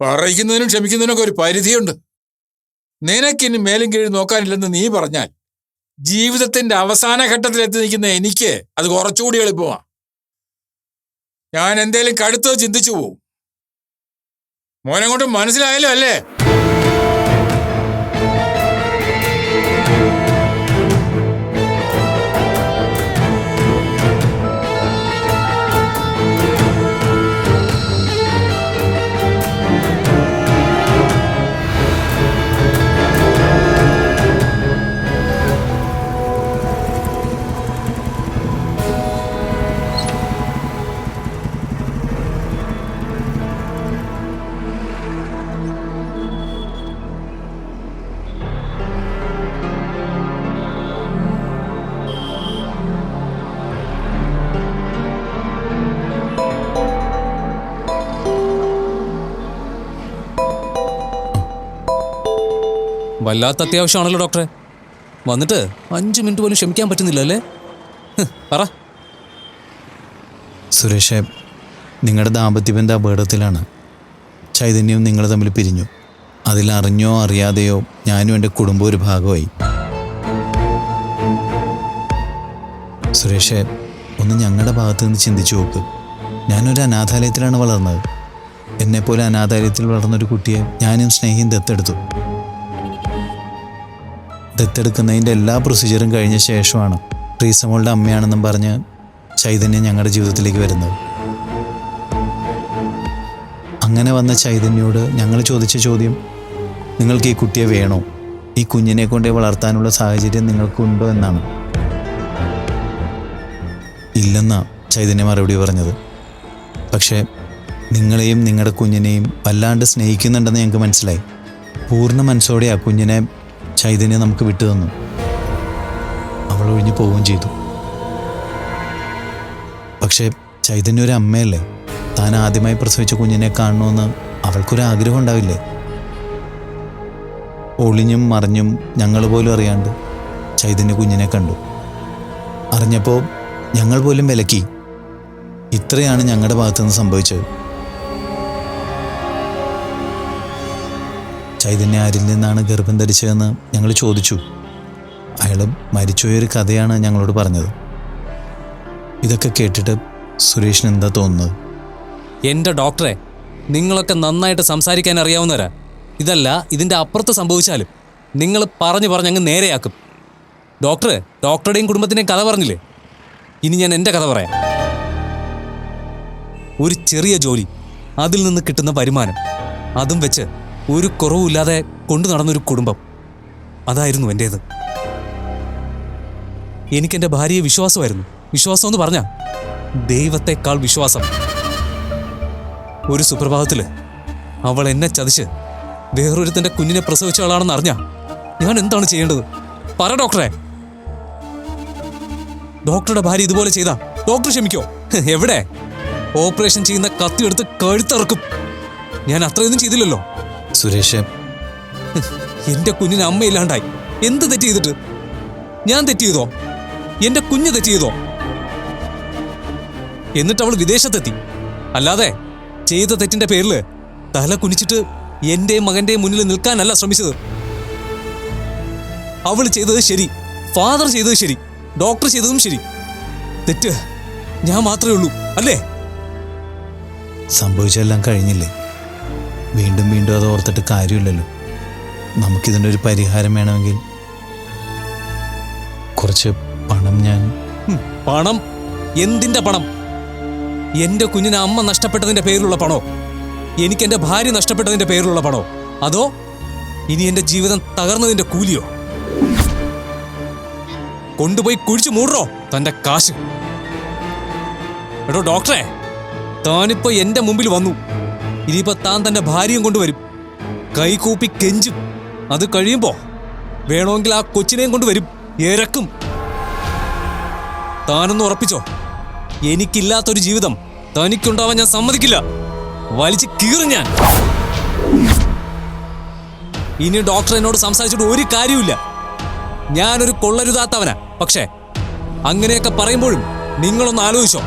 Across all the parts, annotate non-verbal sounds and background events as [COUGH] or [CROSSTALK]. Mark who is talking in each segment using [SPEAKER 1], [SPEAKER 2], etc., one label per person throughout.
[SPEAKER 1] പറയിക്കുന്നതിനും ക്ഷമിക്കുന്നതിനൊക്കെ ഒരു പരിധിയുണ്ട്. നിനക്കിനി മേലും കീഴും നോക്കാനില്ലെന്ന് നീ പറഞ്ഞാൽ ജീവിതത്തിന്റെ അവസാന ഘട്ടത്തിൽ എത്തി നിൽക്കുന്ന എനിക്ക് അത് കുറച്ചുകൂടി എളുപ്പമാണ് ഞാൻ എന്തേലും കടുത്തോ ചിന്തിച്ചു പോവും. മോനെ കൊണ്ട് മനസ്സിലായല്ലോ അല്ലേ?
[SPEAKER 2] വല്ലാത്ത അത്യാവശ്യമാണല്ലോ ഡോക്ടറെ. വന്നിട്ട് അഞ്ച് മിനിറ്റ് പോലും ക്ഷമിക്കാൻ പറ്റുന്നില്ല അല്ലേ? പറ.
[SPEAKER 3] സുരേഷെ നിങ്ങളുടെ ദാമ്പത്യബന്ധ അപകടത്തിലാണ് ചൈതന്യവും നിങ്ങൾ തമ്മിൽ പിരിഞ്ഞു. അതിലറിഞ്ഞോ അറിയാതെയോ ഞാനും എന്റെ കുടുംബം ഒരു ഭാഗമായി. സുരേഷെ ഒന്ന് ഞങ്ങളുടെ ഭാഗത്ത് നിന്ന് ചിന്തിച്ചു നോക്ക്. ഞാനൊരു അനാഥാലയത്തിലാണ് വളർന്നത്. എന്നെപ്പോലെ അനാഥാലയത്തിൽ വളർന്നൊരു കുട്ടിയെ ഞാനും സ്നേഹിയും ദത്തെടുത്തു. ദത്തെടുക്കുന്നതിന്റെ എല്ലാ പ്രൊസീജിയറും കഴിഞ്ഞ ശേഷമാണ് റീസമോളുടെ അമ്മയാണെന്നും പറഞ്ഞ് ചൈതന്യം ഞങ്ങളുടെ ജീവിതത്തിലേക്ക് വരുന്നത്. അങ്ങനെ വന്ന ചൈതന്യോട് ഞങ്ങൾ ചോദിച്ച ചോദ്യം നിങ്ങൾക്ക് ഈ കുട്ടിയെ വേണോ? ഈ കുഞ്ഞിനെ കൊണ്ടേ വളർത്താനുള്ള സാഹചര്യം നിങ്ങൾക്കുണ്ടോ എന്നാണ്. ഇല്ലെന്നാ ചൈതന്യ മറുപടി പറഞ്ഞത്. പക്ഷേ നിങ്ങളെയും നിങ്ങളുടെ കുഞ്ഞിനെയും വല്ലാണ്ട് സ്നേഹിക്കുന്നുണ്ടെന്ന് ഞങ്ങൾക്ക് മനസ്സിലായി. പൂർണ മനസ്സോടെ ആ കുഞ്ഞിനെ ചൈതന്യം നമുക്ക് വിട്ടു തന്നു. അവൾ ഒഴിഞ്ഞു പോവുകയും ചെയ്തു. പക്ഷേ ചൈതന്യ ഒരു അമ്മയല്ലേ? താൻ ആദ്യമായി പ്രസവിച്ച കുഞ്ഞിനെ കാണണമെന്ന് അവൾക്കൊരു ആഗ്രഹം ഉണ്ടാവില്ലേ? ഒളിഞ്ഞും മറിഞ്ഞും ഞങ്ങൾ പോലും അറിയാണ്ട് ചൈതന്യ കുഞ്ഞിനെ കണ്ടു. അറിഞ്ഞപ്പോൾ ഞങ്ങൾ പോലും വിലക്കി. ഇത്രയാണ് ഞങ്ങളുടെ ഭാഗത്തുനിന്ന് സംഭവിച്ചത്. ചൈതന്യ ആരിൽ നിന്നാണ് ഗർഭം ധരിച്ചതെന്ന് ഞങ്ങൾ ചോദിച്ചു. അയാൾ മരിച്ചുപോയൊരു കഥയാണ് ഞങ്ങളോട് പറഞ്ഞത്. ഇതൊക്കെ കേട്ടിട്ട് സുരേഷിന് എന്താ തോന്നുന്നത്?
[SPEAKER 2] എന്റെ ഡോക്ടറെ നിങ്ങളൊക്കെ നന്നായിട്ട് സംസാരിക്കാൻ അറിയാവുന്നവരാ. ഇതല്ല ഇതിന്റെ അപ്പുറത്ത് സംഭവിച്ചാലും നിങ്ങൾ പറഞ്ഞു പറഞ്ഞ് അങ്ങ് നേരെയാക്കും. ഡോക്ടർ ഡോക്ടറുടെയും കുടുംബത്തിന്റെയും കഥ പറഞ്ഞില്ലേ? ഇനി ഞാൻ എന്റെ കഥ പറയാം. ഒരു ചെറിയ ജോലി അതിൽ നിന്ന് കിട്ടുന്ന വരുമാനം അതും വെച്ച് ഒരു കുറവുമില്ലാതെ കൊണ്ടു നടന്നൊരു കുടുംബം. അതായിരുന്നു എന്റേത് എനിക്കെന്റെ ഭാര്യയെ വിശ്വാസമായിരുന്നു. വിശ്വാസം എന്ന് പറഞ്ഞാൽ ദൈവത്തെക്കാൾ വിശ്വാസം. ഒരു സുപ്രഭാതത്തിൽ അവൾ എന്നെ ചതിച്ച് വേറൊരുത്തന്റെ കുഞ്ഞിനെ പ്രസവിച്ചവളാണെന്ന് അറിഞ്ഞ ഞാൻ എന്താണ് ചെയ്യേണ്ടത്? പറ ഡോക്ടറെ. ഡോക്ടറുടെ ഭാര്യ ഇതുപോലെ ചെയ്താ ഡോക്ടർ ക്ഷമിക്കോ. എവിടെ? ഓപ്പറേഷൻ ചെയ്യുന്ന കത്തിയെടുത്ത് കഴുത്തിറക്കും. ഞാൻ അത്രയൊന്നും ചെയ്തില്ലല്ലോ.
[SPEAKER 3] സുരേഷ്.
[SPEAKER 2] എന്റെ കുഞ്ഞിന് അമ്മയില്ലാണ്ടായി. എന്ത് തെറ്റ് ചെയ്തിട്ട്? ഞാൻ തെറ്റ് ചെയ്തോ? എന്റെ കുഞ്ഞ് തെറ്റ് ചെയ്തോ? എന്നിട്ട് അവൾ വിദേശത്തെത്തി. അല്ലാതെ ചെയ്ത തെറ്റിന്റെ പേരിൽ തല കുനിച്ചിട്ട് എന്റെയും മകന്റെയും മുന്നിൽ നിൽക്കാനല്ല ശ്രമിച്ചത്. അവൾ ചെയ്തത് ശരി. ഫാദർ ചെയ്തത് ശരി. ഡോക്ടർ ചെയ്തതും ശരി. തെറ്റ് ഞാൻ മാത്രമേ ഉള്ളൂ. അല്ലേ?
[SPEAKER 3] സംഭവിച്ചെല്ലാം കഴിഞ്ഞില്ലേ? വീണ്ടും വീണ്ടും അത് ഓർത്തിട്ട് കാര്യമില്ലല്ലോ. നമുക്കിതിന്റെ ഒരു പരിഹാരം വേണമെങ്കിൽ കുറച്ച് പണം ഞാൻ
[SPEAKER 2] പണം? എന്തിന്റെ പണം? എന്റെ കുഞ്ഞിന് അമ്മ നഷ്ടപ്പെട്ടതിന്റെ പേരിലുള്ള പണോ? എനിക്ക് എന്റെ ഭാര്യ നഷ്ടപ്പെട്ടതിന്റെ പേരിലുള്ള പണോ? അതോ ഇനി എന്റെ ജീവിതം തകർന്നതിന്റെ കൂലിയോ? കൊണ്ടുപോയി കുഴിച്ചു മൂടറോ തന്റെ കാശ്? എടോ ഡോക്ടറെ താനിപ്പോ എന്റെ മുമ്പിൽ വന്നു. ഇനിയിപ്പോ താൻ തന്റെ ഭാര്യയും കൊണ്ടുവരും. കൈകൂപ്പി കെഞ്ചും. അത് കഴിയുമ്പോ വേണമെങ്കിൽ ആ കൊച്ചിനെയും കൊണ്ടുവരും. ഇരക്കും താനൊന്നും ഉറപ്പിച്ചോ? എനിക്കില്ലാത്തൊരു ജീവിതം തനിക്കുണ്ടാവാൻ ഞാൻ സമ്മതിക്കില്ല. വലിച്ച് കീറും ഞാൻ. ഇനി ഡോക്ടർ എന്നോട് സംസാരിച്ചിട്ട് ഒരു കാര്യമില്ല ഞാനൊരു കൊള്ളരുതാത്തവനാ. പക്ഷേ അങ്ങനെയൊക്കെ പറയുമ്പോഴും നിങ്ങളൊന്ന് ആലോചിച്ചോ.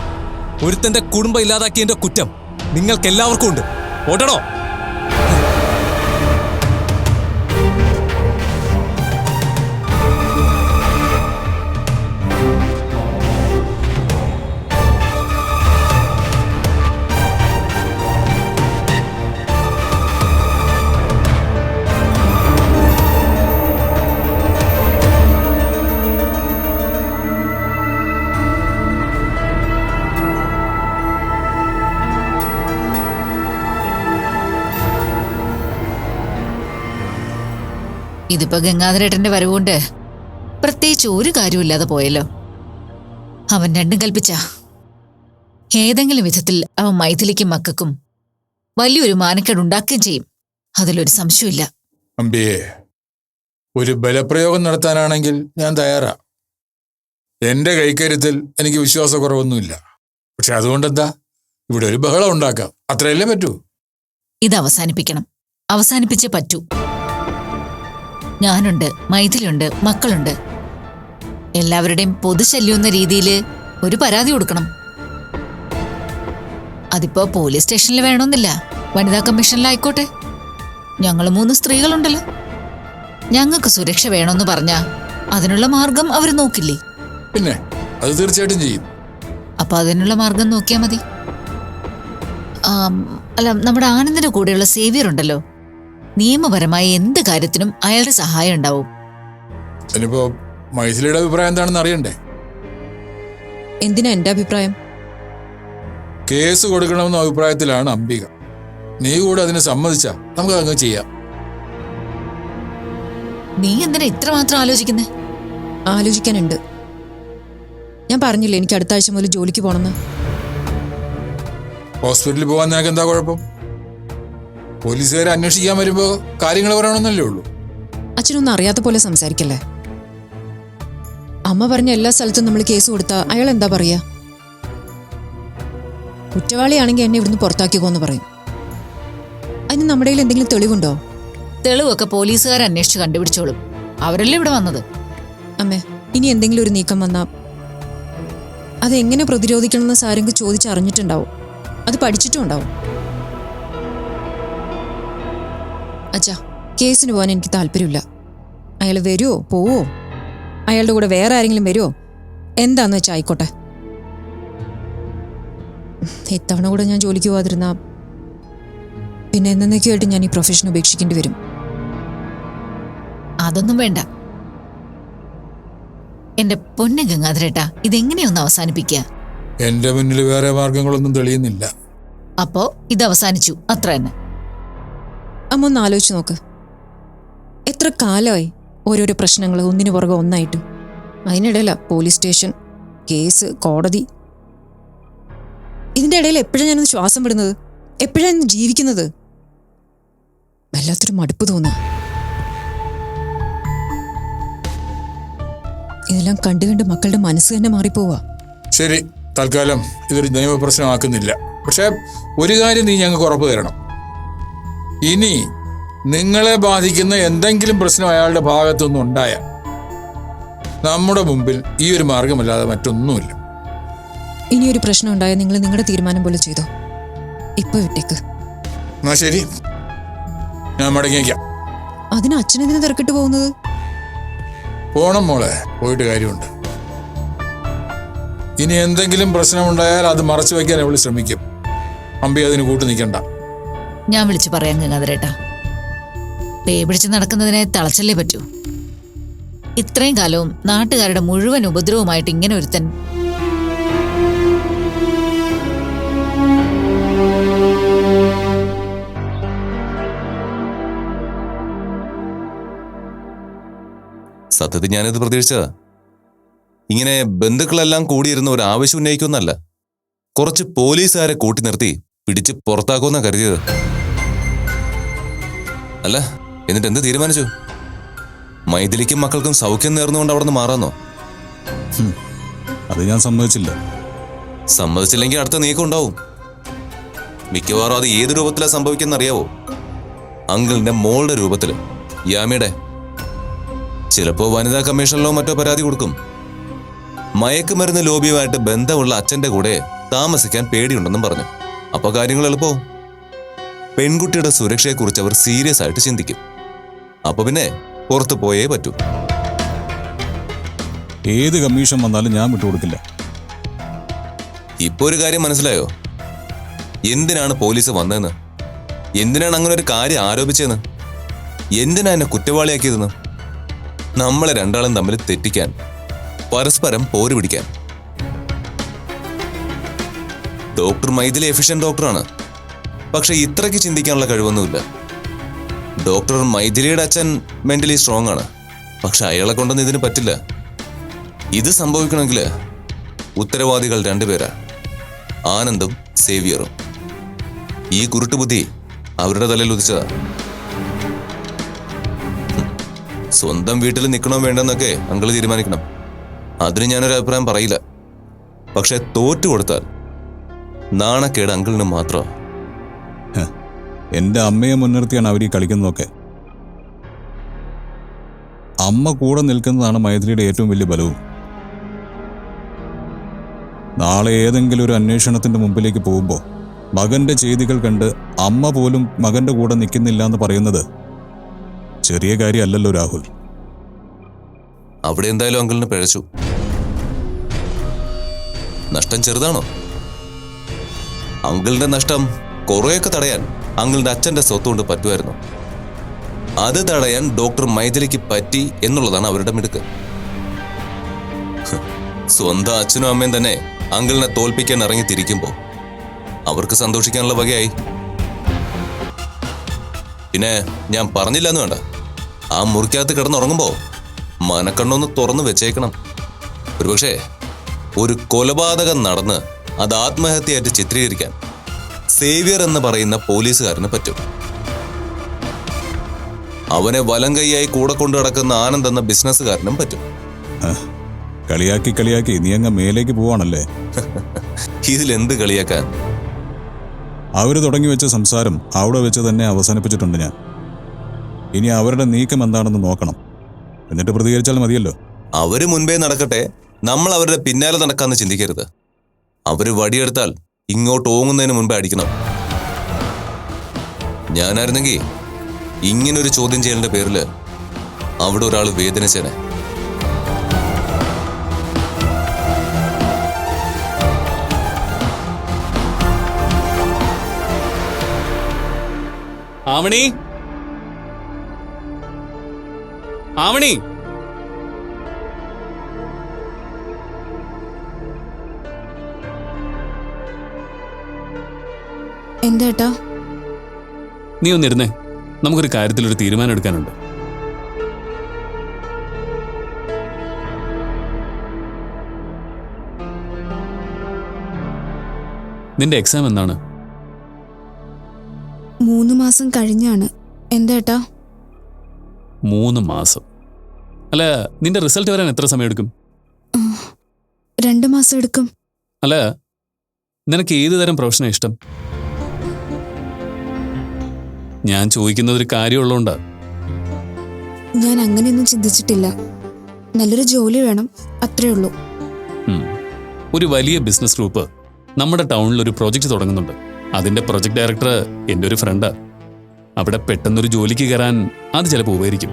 [SPEAKER 2] ഒരുത്തന്റെ കുടുംബം ഇല്ലാതാക്കിയതിന്റെ കുറ്റം നിങ്ങൾക്കെല്ലാവർക്കും ഉണ്ട്. ഓട്ടടോ
[SPEAKER 4] ഇതിപ്പോ ഗംഗാധരേട്ടന്റെ വരവുകൊണ്ട് പ്രത്യേകിച്ച് ഒരു കാര്യമില്ലാതെ പോയല്ലോ. അവൻ രണ്ടും കൽപ്പിച്ച. ഏതെങ്കിലും വിധത്തിൽ അവൻ മൈഥിലിക്കും മക്കൾക്കും വലിയൊരു മാനക്കേട് ഉണ്ടാക്കുകയും ചെയ്യും. അതിലൊരു സംശയമില്ല
[SPEAKER 1] അമ്പിയെ ഒരു ബലപ്രയോഗം നടത്താനാണെങ്കിൽ ഞാൻ തയ്യാറാ. എന്റെ കൈക്കരുത്തിൽ എനിക്ക് വിശ്വാസക്കുറവൊന്നുമില്ല. പക്ഷെ അതുകൊണ്ടെന്താ? ഇവിടെ ഒരു ബഹളം ഉണ്ടാക്കാം. അത്രയല്ലേ പറ്റൂ?
[SPEAKER 4] ഇത് അവസാനിപ്പിക്കണം. അവസാനിപ്പിച്ചേ പറ്റൂ. ഞാനുണ്ട് മൈഥിലുണ്ട് മക്കളുണ്ട്. എല്ലാവരുടെയും പൊതുശല്യം എന്ന രീതിയിൽ ഒരു പരാതി കൊടുക്കണം. അതിപ്പോ പോലീസ് സ്റ്റേഷനിൽ വേണമെന്നില്ല. വനിതാ കമ്മീഷനിലായിക്കോട്ടെ. ഞങ്ങൾ മൂന്ന് സ്ത്രീകളുണ്ടല്ലോ. ഞങ്ങൾക്ക് സുരക്ഷ വേണമെന്ന് പറഞ്ഞാ അതിനുള്ള മാർഗം അവർ നോക്കില്ലേ?
[SPEAKER 1] പിന്നെ അത് തീർച്ചയായിട്ടും ചെയ്യും.
[SPEAKER 4] അപ്പൊ അതിനുള്ള മാർഗം നോക്കിയാ മതി. അല്ല നമ്മുടെ ആനന്ദിന്റെ കൂടെയുള്ള സേവിയർ ഉണ്ടല്ലോ നിയമപരമായ എന്ത് കാര്യത്തിനും അയാളുടെ സഹായം ഉണ്ടാവും.
[SPEAKER 1] ഇനിയിപ്പോ മൈഥിലിയുടെ അഭിപ്രായം എന്താണെന്ന് അറിയണ്ടേ?
[SPEAKER 5] എന്തിനാ എന്റെ അഭിപ്രായം?
[SPEAKER 1] കേസ് കൊടുക്കണമെന്ന അഭിപ്രായത്തിലാണ് അംബിക. നീ കൂടെ അതിനെ സമ്മതിച്ച നമുക്ക് അങ്ങ് ചെയ്യാം.
[SPEAKER 4] നീ എന്തിനാ ഇത്രമാത്രം ആലോചിക്കുന്നേ?
[SPEAKER 5] ആലോചിക്കാനുണ്ട്. ഞാൻ പറഞ്ഞില്ലേ എനിക്ക് അടുത്ത ആഴ്ച മുതൽ ജോലിക്ക് പോകണമെന്ന്?
[SPEAKER 1] ഹോസ്പിറ്റലിൽ പോകാൻ നിനക്ക് എന്താ കുഴപ്പം? പോലീസുകാരെ അന്വേഷിക്കാൻ വരുമ്പോ കാര്യങ്ങൾ പറയണമെന്നല്ലേ ഉള്ളൂ?
[SPEAKER 5] അച്ഛനൊന്നും അറിയാത്ത പോലെ സംസാരിക്കല്ലേ? അമ്മ പറഞ്ഞ എല്ലാ സ്ഥലത്തും നമ്മൾ കേസ് കൊടുത്താ അയാൾ എന്താ പറയാ? കുറ്റവാളിയാണെങ്കിൽ എന്നെ ഇവിടുന്ന് പുറത്താക്കിക്കോന്ന് പറയും. അതിന് നമ്മുടെ കയ്യിൽ എന്തെങ്കിലും തെളിവുണ്ടോ?
[SPEAKER 4] തെളിവൊക്കെ പോലീസുകാർ അന്വേഷിച്ച് കണ്ടുപിടിച്ചോളും. അവരല്ലേ ഇവിടെ വന്നത്?
[SPEAKER 5] അമ്മേ ഇനി എന്തെങ്കിലും ഒരു നീക്കം വന്നാ അതെങ്ങനെ പ്രതിരോധിക്കണമെന്ന് സാരെങ്കിൽ ചോദിച്ചറിഞ്ഞിട്ടുണ്ടാവും. അത് പഠിച്ചിട്ടും ഉണ്ടാവും. അച്ഛാ കേസിന് പോകാൻ എനിക്ക് താല്പര്യമില്ല. അയാൾ വരുമോ പോവോ? അയാളുടെ കൂടെ വേറെ ആരെങ്കിലും വരുമോ എന്താന്ന് വെച്ചാൽ ആയിക്കോട്ടെ. ഇത്തവണ കൂടെ ഞാൻ ജോലിക്ക് പോകാതിരുന്ന പിന്നെ എന്നേക്കുമായിട്ട് ഞാൻ ഈ പ്രൊഫഷൻ ഉപേക്ഷിക്കേണ്ടി വരും.
[SPEAKER 4] അതൊന്നും വേണ്ട. എന്റെ പൊന്ന ഗംഗാധരേട്ടാ ഇതെങ്ങനെയൊന്ന് അവസാനിപ്പിക്കുക
[SPEAKER 1] എന്റെ മുന്നിൽ വേറെ മാർഗങ്ങളൊന്നും തെളിയുന്നില്ല.
[SPEAKER 4] അപ്പോ ഇത് അവസാനിച്ചു അത്ര തന്നെ
[SPEAKER 5] അമ്മ ഒന്ന് ആലോചിച്ച് നോക്ക്. എത്ര കാലമായി ഓരോരോ പ്രശ്നങ്ങൾ ഒന്നിനു പുറകെ ഒന്നായിട്ട്. അതിനിടയില പോലീസ് സ്റ്റേഷൻ കേസ് കോടതി. ഇതിന്റെ ഇടയിൽ എപ്പോഴാണ് ഞാനൊന്ന് ശ്വാസം വിടുന്നത്? എപ്പോഴാണ് ജീവിക്കുന്നത്? വല്ലാത്തൊരു മടുപ്പ് തോന്നുന്നു ഇതെല്ലാം കണ്ടു കണ്ട് മക്കളുടെ മനസ്സ് തന്നെ മാറിപ്പോവാ.
[SPEAKER 1] ശരി തൽക്കാലം ഇതൊരു നിയമപ്രശ്നമാക്കുന്നില്ല പക്ഷേ ഒരു കാര്യം നീ ഞങ്ങൾക്ക് ഉറപ്പ് തരണം. ഇനി നിങ്ങളെ ബാധിക്കുന്ന എന്തെങ്കിലും പ്രശ്നം അയാളുടെ ഭാഗത്തുനിന്ന് ഉണ്ടായാൽ നമ്മുടെ മുമ്പിൽ ഈ ഒരു മാർഗമല്ലാതെ മറ്റൊന്നുമില്ല.
[SPEAKER 5] ഇനി ഒരു പ്രശ്നം ഉണ്ടായാൽ നിങ്ങൾ നിങ്ങളുടെ തീരുമാനം പോലെ ചെയ്തോ? ഇപ്പൊ വിട്ടേക്ക്.
[SPEAKER 1] എന്നാ ശരി. ഞാൻ മടങ്ങിയേക്കാം.
[SPEAKER 5] അതിന് അച്ഛനെന്തിനു തിരക്കിട്ട് പോകുന്നത്?
[SPEAKER 1] പോണം മോളെ. പോയിട്ട് കാര്യമുണ്ട്. ഇനി എന്തെങ്കിലും പ്രശ്നമുണ്ടായാൽ അത് മറച്ചു വയ്ക്കാൻ അവൾ ശ്രമിക്കും. അമ്പി അതിന് കൂട്ടു നിൽക്കണ്ട.
[SPEAKER 4] ഞാൻ വിളിച്ചു പറയാം ഗംഗാധരേട്ടാ. പേ പിടിച്ച് നടക്കുന്നതിനെ തളച്ചല്ലേ പറ്റൂ? ഇത്രയും കാലവും നാട്ടുകാരുടെ മുഴുവൻ ഉപദ്രവമായിട്ട് ഇങ്ങനെ ഒരുത്തൻ
[SPEAKER 6] സത്യത്തിൽ ഞാനിത് പ്രതീക്ഷിച്ചതാ. ഇങ്ങനെ ബന്ധുക്കളെല്ലാം കൂടിയിരുന്ന ഒരു ആവശ്യം ഉന്നയിക്കുന്നല്ല കുറച്ച് പോലീസുകാരെ കൂട്ടി നിർത്തി പിടിച്ച് പുറത്താക്കുമെന്നാണ് കരുതിയത്. അല്ല എന്നിട്ട് എന്ത് തീരുമാനിച്ചു? മൈഥിലിക്കും മക്കൾക്കും സൗഖ്യം നേർന്നുകൊണ്ട് അവിടെ നിന്ന് മാറാന്നോ
[SPEAKER 7] അത് ഞാൻ സമ്മതിച്ചില്ല.
[SPEAKER 6] സമ്മതിച്ചില്ലെങ്കിൽ അടുത്ത നീക്കം ഉണ്ടാവും. മിക്കവാറും അത് ഏത് രൂപത്തിലാ സംഭവിക്കുന്ന അറിയാവോ അങ്കിളിന്റെ മോളുടെ രൂപത്തിൽ യാമിയുടെ. ചിലപ്പോ വനിതാ കമ്മീഷനിലോ മറ്റോ പരാതി കൊടുക്കും. മയക്കുമരുന്ന് ലോബിയുമായിട്ട് ബന്ധമുള്ള അച്ഛന്റെ കൂടെ താമസിക്കാൻ പേടിയുണ്ടെന്നും പറഞ്ഞു. അപ്പൊ കാര്യങ്ങൾ എളുപ്പവും. പെൺകുട്ടിയുടെ സുരക്ഷയെക്കുറിച്ച് അവർ സീരിയസ് ആയിട്ട് ചിന്തിക്കും. അപ്പൊ പിന്നെ പുറത്തു പോയേ പറ്റൂ.
[SPEAKER 7] ഏത് കമ്മീഷൻ വന്നാലും ഞാൻ വിട്ടുകൊടുക്കില്ല
[SPEAKER 6] ഇപ്പൊ ഒരു കാര്യം മനസ്സിലായോ? എന്തിനാണ് പോലീസ് വന്നതെന്ന്? എന്തിനാണ് അങ്ങനെ ഒരു കാര്യം ആരോപിച്ചതെന്ന്? എന്തിനാ എന്നെ കുറ്റവാളിയാക്കിയതെന്ന്? നമ്മളെ രണ്ടാളും തമ്മിൽ തെറ്റിക്കാൻ പരസ്പരം പോര് പിടിക്കാൻ ഡോക്ടർ മൈഥിലി എഫിഷ്യൻ ഡോക്ടറാണ്. പക്ഷെ ഇത്രയ്ക്ക് ചിന്തിക്കാനുള്ള കഴിവൊന്നുമില്ല. ഡോക്ടർ മൈഥിലിയുടെ അച്ഛൻ മെന്റലി സ്ട്രോങ് ആണ്. പക്ഷെ അയാളെ കൊണ്ടൊന്നും ഇതിന് പറ്റില്ല. ഇത് സംഭവിക്കണമെങ്കിൽ ഉത്തരവാദികൾ രണ്ടുപേരാ. ആനന്ദും സേവിയറും. ഈ കുരുട്ടുബുദ്ധി അവരുടെ തലയിൽ ഉദിച്ചതാ. സ്വന്തം വീട്ടിൽ നിൽക്കണോ വേണ്ടെന്നൊക്കെ അങ്കിൾ തീരുമാനിക്കണം. അതിന് ഞാനൊരു അഭിപ്രായം പറയില്ല. പക്ഷെ തോറ്റു കൊടുത്താൽ നാണക്കേട് അങ്കിളിന് മാത്രം.
[SPEAKER 7] എന്റെ അമ്മയെ മുൻനിർത്തിയാണ് അവർ ഈ കളിക്കുന്നതൊക്കെ. അമ്മ കൂടെ നിൽക്കുന്നതാണ് മൈത്രിയുടെ ഏറ്റവും വലിയ ബലവും. നാളെ ഏതെങ്കിലും ഒരു അന്വേഷണത്തിന്റെ മുമ്പിലേക്ക് പോകുമ്പോൾ മകന്റെ ചെയ്തികൾ കണ്ട് അമ്മ പോലും മകന്റെ കൂടെ നിൽക്കുന്നില്ല എന്ന് പറയുന്നത് ചെറിയ കാര്യമല്ലല്ലോ രാഹുൽ.
[SPEAKER 6] അവിടെ എന്തായാലും അങ്കിളിന് പിഴച്ചു. നഷ്ടം ചെറുതാണോ? അങ്കിളിന്റെ നഷ്ടം കുറെയൊക്കെ തടയാൻ അങ്കിളിന്റെ അച്ഛന്റെ സ്വത്ത് കൊണ്ട് പറ്റുമായിരുന്നു. അത് തടയാൻ ഡോക്ടർ മൈഥിലിക്ക് പറ്റി എന്നുള്ളതാണ് അവരുടെ മിടുക്ക്. സ്വന്തം അച്ഛനും അമ്മയും തന്നെ അങ്കിളിനെ തോൽപ്പിക്കാൻ ഇറങ്ങി തിരിക്കുമ്പോ അവർക്ക് സന്തോഷിക്കാനുള്ള വകയായി. പിന്നെ ഞാൻ പറഞ്ഞില്ല എന്ന് വേണ്ട. ആ മുറിക്കകത്ത് കിടന്നുറങ്ങുമ്പോ മനക്കണ്ണൊന്ന് തുറന്നു വെച്ചേക്കണം. ഒരുപക്ഷെ ഒരു കൊലപാതകം നടന്ന് അത് ആത്മഹത്യയായിട്ട് ചിത്രീകരിക്കാൻ സേവിയർ എന്ന് പറയുന്ന പോലീസുകാരന് പറ്റും. അവനെ വലം കൈയായി കൂടെ കൊണ്ടു നടക്കുന്ന ആനന്ദ് എന്ന ബിസിനസ്സുകാരനും പറ്റും.
[SPEAKER 7] കളിയാക്കി കളിയാക്കി നീ അങ്ങ് മേലേക്ക് പോവാണല്ലേ?
[SPEAKER 6] ഇതിലെന്ത് കളിയാക്കാൻ?
[SPEAKER 7] അവർ തുടങ്ങി വെച്ച സംസാരം അവിടെ വെച്ച് തന്നെ അവസാനിപ്പിച്ചിട്ടുണ്ട് ഞാൻ. ഇനി അവരുടെ നീക്കം എന്താണെന്ന് നോക്കണം. എന്നിട്ട് പ്രതികരിച്ചാൽ മതിയല്ലോ.
[SPEAKER 6] അവർ മുൻപേ നടക്കട്ടെ. നമ്മൾ അവരുടെ പിന്നാലെ നടക്കാന്ന് ചിന്തിക്കരുത്. അവർ വടിയെടുത്താൽ ഇങ്ങോട്ട് ഓങ്ങുന്നതിന് മുൻപേ അടിക്കണം. ഞാനായിരുന്നെങ്കിൽ ഇങ്ങനൊരു ചോദ്യം ചെയ്യലിന്റെ പേരിൽ അവിടെ ഒരാൾ വേദനിച്ചേനെ.
[SPEAKER 8] ആവണി? ആവണി?
[SPEAKER 9] എന്താ
[SPEAKER 8] നീ ഒന്നിരുന്നേ. നമുക്കൊരു കാര്യത്തിൽ ഒരു തീരുമാനം എടുക്കാനുണ്ട് നിന്റെ എക്സാം എന്താണ്?
[SPEAKER 10] മൂന്ന് മാസം കഴിഞ്ഞാണ്. എന്താട്ടോ
[SPEAKER 8] മൂന്ന് മാസം. അല്ല നിന്റെ റിസൾട്ട് വരാൻ എത്ര സമയം എടുക്കും
[SPEAKER 10] രണ്ട് മാസം എടുക്കും.
[SPEAKER 8] അല്ല നിനക്ക് ഏത് തരം പ്രൊഫഷനാണ് ഇഷ്ടം? ഞാൻ ചോദിക്കുന്നത് ഒരു കാര്യമുള്ളതുകൊണ്ടാ
[SPEAKER 10] ഞാൻ അങ്ങനെയൊന്നും ചിന്തിച്ചിട്ടില്ല. നല്ലൊരു ജോലി വേണം അത്രേ ഉള്ളൂ.
[SPEAKER 8] ഒരു വലിയ ബിസിനസ് ഗ്രൂപ്പ് നമ്മുടെ ടൗണിൽ ഒരു പ്രോജക്റ്റ് തുടങ്ങുന്നുണ്ട്. അതിന്റെ പ്രൊജക്ട് ഡയറക്ടർ എന്റെ ഒരു ഫ്രണ്ടാ. അവിടെ പെട്ടെന്നൊരു ജോലിക്ക് കയറാൻ അത് ചിലപ്പോൾ ഉപകരിക്കും.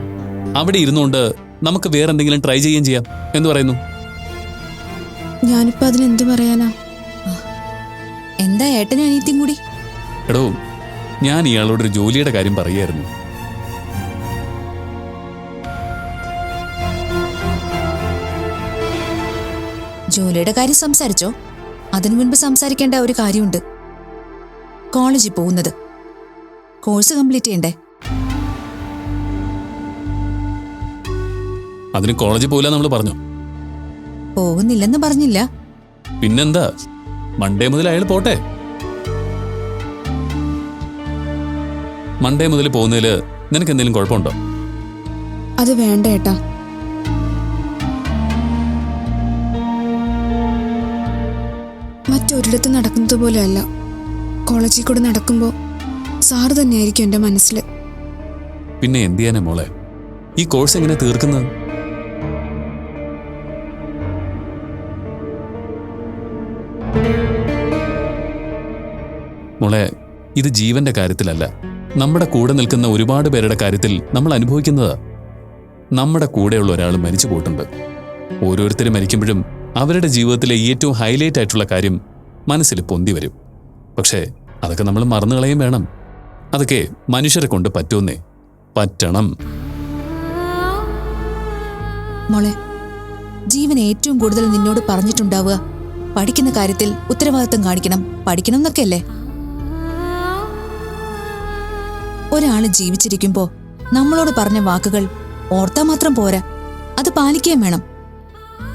[SPEAKER 8] അവിടെ ഇരുന്നുകൊണ്ട് നമുക്ക് വേറെ എന്തെങ്കിലും ട്രൈ ചെയ്യുകയും ചെയ്യാം. എന്ന് പറയുന്നു?
[SPEAKER 10] ഞാനിപ്പോ അതിനെന്ത് പറയാനാ?
[SPEAKER 11] എന്താ ഏട്ടനും അനിയത്തിയും കൂടി?
[SPEAKER 8] എടോ ഞാൻ ഇയാളോടൊരു ജോലിയുടെ കാര്യം പറയായിരുന്നു.
[SPEAKER 11] ജോലിയുടെ കാര്യം സംസാരിച്ചോ? അതിനു മുൻപ് സംസാരിക്കേണ്ട ഒരു കാര്യമുണ്ട്. കോളേജിൽ പോകുന്നത്. കോഴ്സ് കംപ്ലീറ്റ് ചെയ്യണ്ടേ?
[SPEAKER 8] അതിന് കോളേജിൽ പോകില്ല നമ്മൾ പറഞ്ഞു?
[SPEAKER 11] പോകുന്നില്ലെന്ന് പറഞ്ഞില്ല.
[SPEAKER 8] പിന്നെന്താ? മൺഡേ മുതൽ അയാൾ പോട്ടെ. മൺഡേ മുതൽ പോകുന്നതിൽ നിനക്ക് എന്തെങ്കിലും കുഴപ്പമുണ്ടോ?
[SPEAKER 10] അത് വേണ്ട ഏട്ടാ. മറ്റൊരിടത്ത് നടക്കുന്നത് പോലെയല്ല. കോളേജിൽ കൂടെ നടക്കുമ്പോൾ സാറ് തന്നെയായിരിക്കും എന്റെ മനസ്സിൽ
[SPEAKER 8] പിന്നെ എന്ത് ചെയ്യാനാ മോളെ? ഈ കോഴ്സ് എങ്ങനെ തീർക്കുന്നത്? മോളെ ഇത് ജീവന്റെ കാര്യത്തിലല്ല. നമ്മുടെ കൂടെ നിൽക്കുന്ന ഒരുപാട് പേരുടെ കാര്യത്തിൽ നമ്മൾ അനുഭവിക്കുന്നത് നമ്മുടെ കൂടെയുള്ള ഒരാൾ മരിച്ചു പോയിട്ടുണ്ട്. ഓരോരുത്തരും മരിക്കുമ്പോഴും അവരുടെ ജീവിതത്തിലെ ഏറ്റവും ഹൈലൈറ്റ് ആയിട്ടുള്ള കാര്യം മനസ്സിൽ പൊന്തി വരും. പക്ഷേ അതൊക്കെ നമ്മൾ മറന്നുകളയും വേണം. അതൊക്കെ മനുഷ്യരെ കൊണ്ട് പറ്റുമെന്നേ. പറ്റണം.
[SPEAKER 11] മോളെ ജീവൻ ഏറ്റവും കൂടുതൽ നിന്നോട് പറഞ്ഞിട്ടുണ്ടാവുക. പഠിക്കുന്ന കാര്യത്തിൽ ഉത്തരവാദിത്തം കാണിക്കണം. പഠിക്കണം എന്നൊക്കെയല്ലേ? ഒരാൾ ജീവിച്ചിരിക്കുമ്പോ നമ്മളോട് പറഞ്ഞ വാക്കുകൾ ഓർത്താ മാത്രം പോരാ. അത് പാലിക്കുകയും വേണം.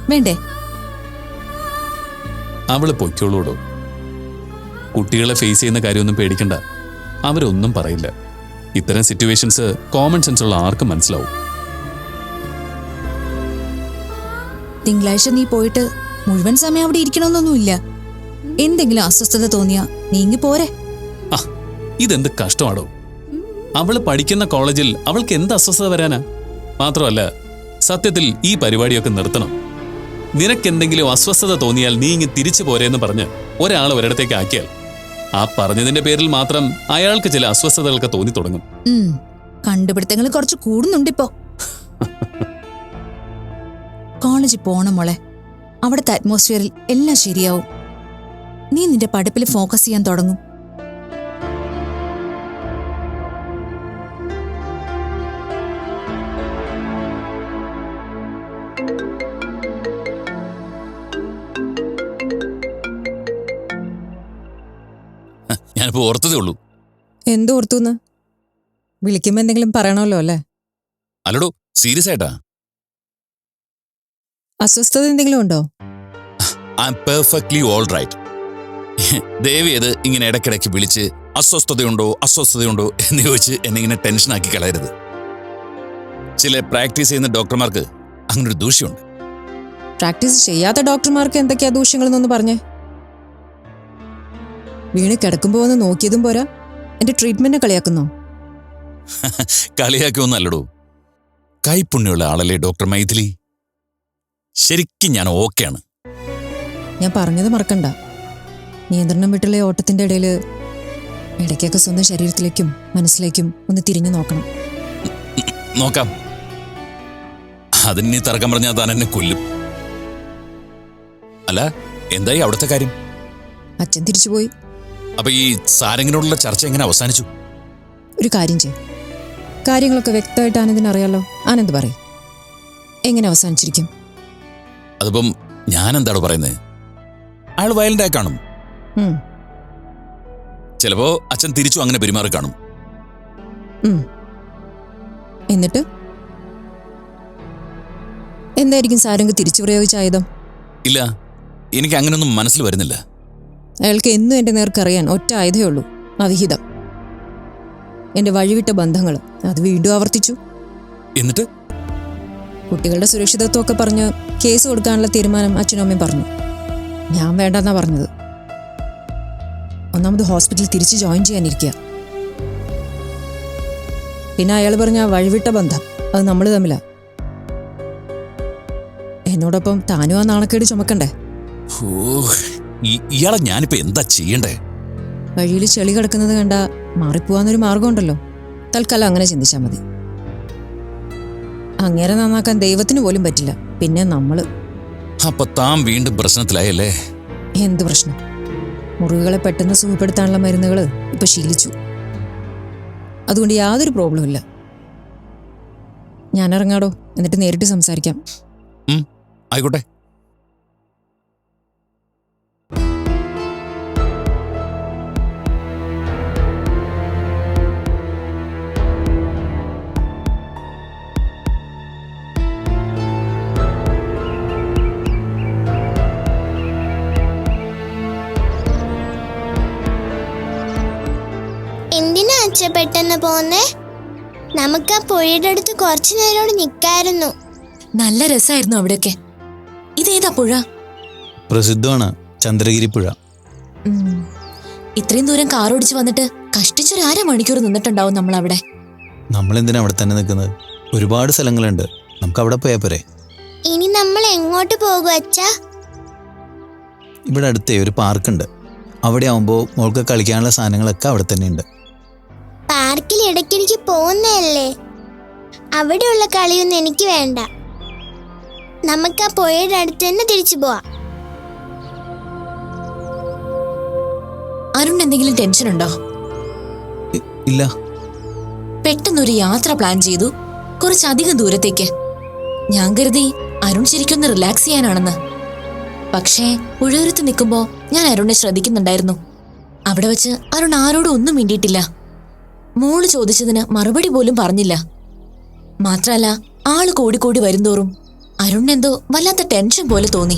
[SPEAKER 11] വേണ്ടേ?
[SPEAKER 8] അവൾ പൊയ്ക്കോളൂടോ. കുട്ടികളെ ഫേസ് ചെയ്യുന്ന കാര്യമൊന്നും പേടിക്കണ്ട. അവരൊന്നും പറയില്ല. ഇത്തരം സിറ്റുവേഷൻസ് കോമൺ സെൻസ് ഉള്ള ആർക്കും മനസ്സിലാവും.
[SPEAKER 11] തിങ്കളാഴ്ച നീ പോയിട്ട് മുഴുവൻ സമയം അവിടെ ഇരിക്കണമെന്നൊന്നുമില്ല. എന്തെങ്കിലും അസ്വസ്ഥത തോന്നിയാ നീങ്ങി പോരെ.
[SPEAKER 8] ഇതെന്ത് കഷ്ടമാടോ. അവൾ പഠിക്കുന്ന കോളേജിൽ അവൾക്ക് എന്ത് അസ്വസ്ഥത വരാനാ? മാത്രമല്ല സത്യത്തിൽ ഈ പരിപാടിയൊക്കെ നിർത്തണം. നിനക്കെന്തെങ്കിലും അസ്വസ്ഥത തോന്നിയാൽ നീ ഇങ്ങ് തിരിച്ചു പോരേന്ന് പറഞ്ഞ് ഒരാൾ ഒരിടത്തേക്ക് ആക്കിയാൽ ആ പറഞ്ഞതിന്റെ പേരിൽ മാത്രം അയാൾക്ക് ചില അസ്വസ്ഥതകളൊക്കെ തോന്നി തുടങ്ങും
[SPEAKER 11] കണ്ടുപിടുത്തങ്ങൾ കുറച്ച് കൂടുന്നുണ്ടിപ്പോ. കോളേജിൽ പോണം മോളെ. അവിടുത്തെ അറ്റ്മോസ്ഫിയറിൽ എല്ലാം ശരിയാവും. നീ നിന്റെ പഠിപ്പിൽ ഫോക്കസ് ചെയ്യാൻ തുടങ്ങും.
[SPEAKER 12] ഞാനിപ്പോ ഓർത്തതേ ഉള്ളൂ.
[SPEAKER 5] എന്ത് ഓർത്തുന്ന്? വിളിക്കുമ്പോ എന്തെങ്കിലും പറയണമല്ലോ അല്ലേ?
[SPEAKER 12] അല്ലടോ സീരിയസ് ആയിട്ടാ.
[SPEAKER 5] അസ്വസ്ഥത എന്തെങ്കിലും ഉണ്ടോ?
[SPEAKER 12] I'm perfectly all right. Devi അത് ഇങ്ങനെ ഇടയ്ക്കിടയ്ക്ക് വിളിച്ച് അസ്വസ്ഥതയുണ്ടോ അസ്വസ്ഥതയുണ്ടോ എന്ന് ചോദിച്ച് എന്നെ ഇങ്ങനെ ടെൻഷൻ ആക്കി കളയരുത്. ചില പ്രാക്ടീസ് ചെയ്യുന്ന ഡോക്ടർമാർക്ക് അങ്ങനൊരു ദൂഷ്യമുണ്ട്.
[SPEAKER 5] പ്രാക്ടീസ് ചെയ്യാത്ത ഡോക്ടർമാർക്ക് എന്തൊക്കെയാ ദൂഷ്യങ്ങൾ എന്നൊന്ന് പറഞ്ഞേ. വീണ് കിടക്കുമ്പോ ഒന്ന് നോക്കിയതും പോരാ. എന്റെ ട്രീറ്റ്മെന്റ് കളിയാക്കുന്നോ? [LAUGHS]
[SPEAKER 12] കളിയാക്കുമെന്നല്ലടോ കൈപ്പുണ്യുള്ള ആളല്ലേ ഡോക്ടർ മൈഥിലി? ശരിക്കും ഞാൻ ഓക്കെയാണ്.
[SPEAKER 5] ഞാൻ പറഞ്ഞത് മറക്കണ്ട. നിയന്ത്രണം വിട്ടുള്ള ഓട്ടത്തിന്റെ ഇടയിൽ ഇടയ്ക്കൊക്കെ സ്വന്തം ശരീരത്തിലേക്കും മനസ്സിലേക്കും ഒന്ന് തിരിഞ്ഞു നോക്കണം. [LAUGHS]
[SPEAKER 12] നോക്കാം. അതിന് തർക്കം പറഞ്ഞാൽ താൻ എന്നെ കൊല്ലും. അല്ല എന്തായി അവിടുത്തെ കാര്യം?
[SPEAKER 5] അച്ഛൻ തിരിച്ചുപോയി.
[SPEAKER 12] അപ്പൊ ഈ സാരംഗിനോടുള്ള ചർച്ച എങ്ങനെ അവസാനിച്ചു?
[SPEAKER 5] ഒരു കാര്യം ചെയ്യും. കാര്യങ്ങളൊക്കെ വ്യക്തമായിട്ട് ആനന്ദിന് അറിയാലോ. ആനന്ദ് പറയും. എങ്ങനെ അവസാനിച്ചിരിക്കും?
[SPEAKER 12] അതിപ്പം ഞാൻ എന്താണ് പറയുന്നത് അയാൾ വയലന്റ് ആയി കാണും. ചിലപ്പോ അച്ഛൻ തിരിച്ചു അങ്ങനെ പെരുമാറി കാണും.
[SPEAKER 5] എന്നിട്ട്? എന്തായിരിക്കും സാരംഗ് തിരിച്ചു പ്രയോഗിച്ച ആയുധം?
[SPEAKER 12] ഇല്ല. എനിക്ക് അങ്ങനെയൊന്നും മനസ്സിൽ വരുന്നില്ല.
[SPEAKER 5] അയാൾക്ക് എന്നും എന്റെ നേർക്കറിയാൻ ഒറ്റ ആയുധേ ഉള്ളൂ അവിഹിതം എന്റെ വഴിവിട്ട ബന്ധങ്ങൾ അത് വീണ്ടും ആവർത്തിച്ചു.
[SPEAKER 12] എന്നിട്ട്?
[SPEAKER 5] കുട്ടികളുടെ സുരക്ഷിതത്വമൊക്കെ പറഞ്ഞ് കേസ് കൊടുക്കാനുള്ള തീരുമാനം അച്ഛനും അമ്മയും പറഞ്ഞു. ഞാൻ വേണ്ടെന്നാ പറഞ്ഞത്. ഒന്നാമത് ഹോസ്പിറ്റലിൽ തിരിച്ച് ജോയിൻ ചെയ്യാനിരിക്കുക പിന്നെ അയാൾ പറഞ്ഞ വഴിവിട്ട ബന്ധം അത് നമ്മൾ തമ്മിലാ. എന്നോടൊപ്പം താനും ആ നാണക്കേട് ചുമക്കണ്ടേ?
[SPEAKER 12] ഓ ഇയാളെ ഞാനിപ്പോ എന്താ ചെയ്യണ്ടേ?
[SPEAKER 5] വഴിയിൽ ചെളി കിടക്കുന്നത് കണ്ട മാറിപ്പോവാന്നൊരു മാർഗമുണ്ടല്ലോ തൽക്കാലം അങ്ങനെ ചിന്തിച്ചാൽ മതി. അങ്ങേരെ നന്നാക്കാൻ ദൈവത്തിന് പോലും പറ്റില്ല. പിന്നെ നമ്മൾ.
[SPEAKER 12] അപ്പൊ താൻ വീണ്ടും പ്രശ്നത്തിലായല്ലേ?
[SPEAKER 5] എന്ത് പ്രശ്നം? മുറിവുകളെ പെട്ടെന്ന് സുഖപ്പെടുത്താനുള്ള മരുന്നുകൾ ഇപ്പൊ ശീലിച്ചു. അതുകൊണ്ട് യാതൊരു പ്രോബ്ലം ഇല്ല. ഞാൻ ഇറങ്ങാടോ എന്നിട്ട് നേരിട്ട് സംസാരിക്കാം.
[SPEAKER 12] ആയിക്കോട്ടെ.
[SPEAKER 13] അച്ഛ പെട്ടെന്ന് പോന്നേ. നമുക്ക് ആ പുഴയുടെ അടുത്ത് കുറച്ചു നേരോട് നിക്കായിരുന്നു.
[SPEAKER 11] നല്ല രസമായിരുന്നു അവിടെയൊക്കെ. ഇതേതാ പുഴ?
[SPEAKER 3] പ്രസിദ്ധമാണ് ചന്ദ്രഗിരി പുഴ.
[SPEAKER 11] ഉം. ഇത്രയും ദൂരം കാർ ഓടിച്ച് വന്നിട്ട് കഷ്ടിച്ചൊരു അര മണിക്കൂർ നിന്നിട്ടുണ്ടാവും നമ്മൾ അവിടെ
[SPEAKER 3] നമ്മൾ എന്തിനാ അവിടെ തന്നെ നിൽക്കുന്നത്? ഒരുപാട് സ്ഥലങ്ങളുണ്ട്. നമുക്ക് അവിടെ പോയാൽ പോരെ.
[SPEAKER 13] ഇനി നമ്മൾ എങ്ങോട്ട് പോകും അച്ഛ?
[SPEAKER 3] ഇവിടെ അടുത്തേ ഒരു പാർക്കുണ്ട്. അവിടെ ആവുമ്പോൾ മോൾക്ക് കളിക്കാനുള്ള സാധനങ്ങളൊക്കെ അവിടെ തന്നെ ഉണ്ട്
[SPEAKER 13] പാർക്കിൽ ഇടയ്ക്കിടയ്ക്ക് പോകുന്നതല്ലേ? അവിടെയുള്ള കളിയൊന്നും എനിക്ക് വേണ്ട. നമുക്ക് ആ പുഴയുടെ അടുത്ത് തന്നെ തിരിച്ചു പോവാം.
[SPEAKER 14] അരുൺ എന്തെങ്കിലും ടെൻഷൻ ഉണ്ടോ?
[SPEAKER 3] ഇല്ല.
[SPEAKER 14] പെട്ടെന്നൊരു യാത്ര പ്ലാൻ ചെയ്തു. കുറച്ചധികം ദൂരത്തേക്ക്. ഞാൻ കരുതി അരുൺ ശരിക്കൊന്ന് റിലാക്സ് ചെയ്യാനാണെന്ന്. പക്ഷേ പുഴയോരത്ത് നിൽക്കുമ്പോൾ ഞാൻ അരുണിനെ ശ്രദ്ധിക്കുന്നുണ്ടായിരുന്നു. അവിടെ വെച്ച് അരുൺ ആരോടും ഒന്നും മിണ്ടിയിട്ടില്ല. മോൾ ചോദിച്ചതിന് മറുപടി പോലും പറഞ്ഞില്ല. മാത്രല്ല ആൾ കൂടിക്കൂടി വരുന്തോറും അരുണിനെന്തോ വല്ലാത്ത ടെൻഷൻ പോലെ തോന്നി.